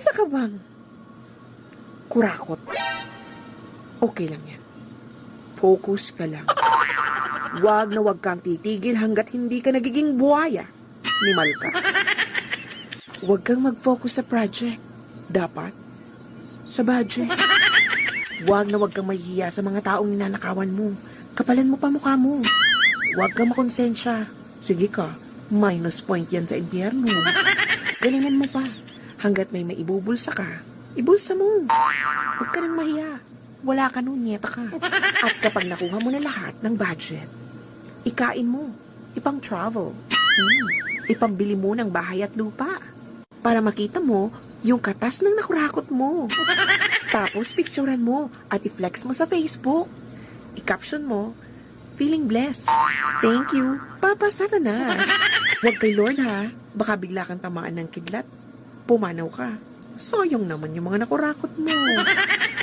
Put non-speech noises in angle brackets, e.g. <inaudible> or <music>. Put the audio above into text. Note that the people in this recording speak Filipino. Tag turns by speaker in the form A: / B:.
A: isa ka bang kurakot? Okay lang yan. Focus ka lang. Huwag na huwag kang titigil hanggat hindi ka nagiging buhaya ni Malka. Huwag kang mag-focus sa project. Dapat sa budget. Huwag na huwag kang mahihiya sa mga taong ninanakawan mo. Kapalan mo pa mukha mo. Huwag kang makonsensya. Sige ka, minus point yan sa impyerno. Galingan mo pa. Hanggat may maibubulsa ka, ibulsa mo. Huwag ka nang mahiya. Wala ka nun, nyeta ka. At kapag nakuha mo na lahat ng budget, ikain mo, ipang travel, hmm, ipambili mo ng bahay at lupa. Para makita mo yung katas ng nakurakot mo. Tapos picturean mo at i-flex mo sa Facebook. I-caption mo, feeling blessed. Thank you, Papa Satanas. Huwag kay Lord ha, baka bigla kang tamaan ng kidlat. Pumanaw ka. Sayang naman yung mga nakurakot mo. <laughs>